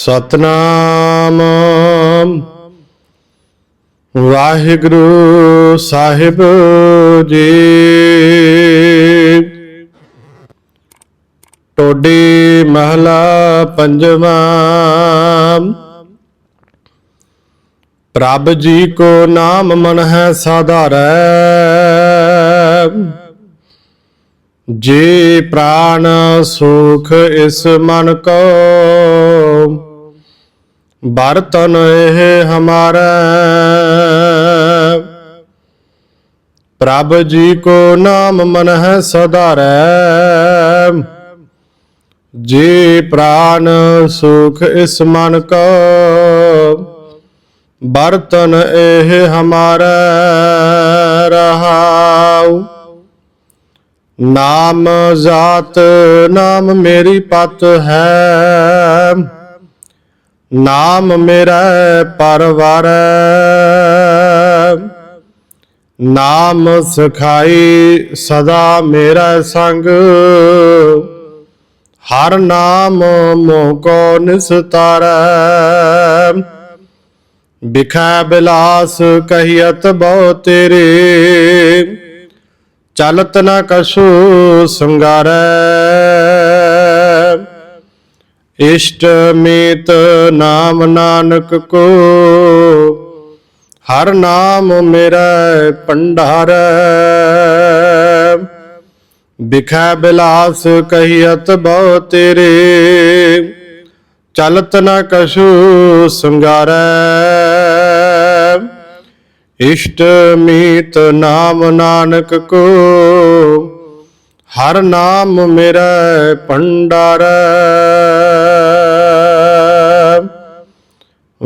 ਸਤਨਾਮ। ਵਾਹਿਗੁਰੂ ਸਾਹਿਬ ਜੀ। ਟੋਡੀ ਮਹਲਾ ਪੰਜਵਾਂ। ਪ੍ਰਭ ਜੀ ਕੋ ਨਾਮ ਮਨ ਹੈ ਸਾਧਾਰੈ। ਜੇ ਪ੍ਰਾਣ ਸੁਖ ਇਸ ਮਨ ਕੋ ਬਰਤਨ ਇਹ ਹਮਾਰਾ। ਪ੍ਰਭ ਜੀ ਕੋ ਨਾਮ ਮਨ ਹੈ ਸਦਾਰੈ ਜੇ ਪ੍ਰਾਨ ਸੁਖ ਇਸ ਮਨ ਕੋ ਬਰਤਨ ਇਹ ਹਮਾਰਾ ਰਹਾਉ। ਨਾਮ ਜਾਤ ਨਾਮ ਮੇਰੀ ਪਤ ਹੈ। ਨਾਮ ਮੇਰਾ ਪਰਵਾਰ। ਨਾਮ ਸਖਾਈ ਸਦਾ ਮੇਰਾ ਸੰਗ। ਹਰ ਨਾਮ ਮੋਹ ਕੋ ਨਿਸਤਾਰੈ। ਬਿਖੈ ਬਿਲਾਸ ਕਹੀਅਤ ਬਹੁ ਤੇਰੇ। ਚਲਤ ਨ ਕਛੂ ਸੰਗਾਰੈ। ਇਸ਼ਟ ਮੀਤ ਨਾਮ ਨਾਨਕ ਕੋ। ਹਰ ਨਾਮ ਮੇਰਾ ਭੰਡਾਰੈ। ਬਿਖੈ ਬਿਲਾਸ ਕਹੀਅਤ ਬਹੁ ਤੇਰੇ। ਚਲਤ ਨ ਕਛੂ ਸੰਗਾਰੈ। ਇਸ਼ਟ ਮੀਤ ਨਾਮ ਨਾਨਕ ਕੋ। ਹਰ ਨਾਮ ਮੇਰਾ ਭੰਡਾਰੈ।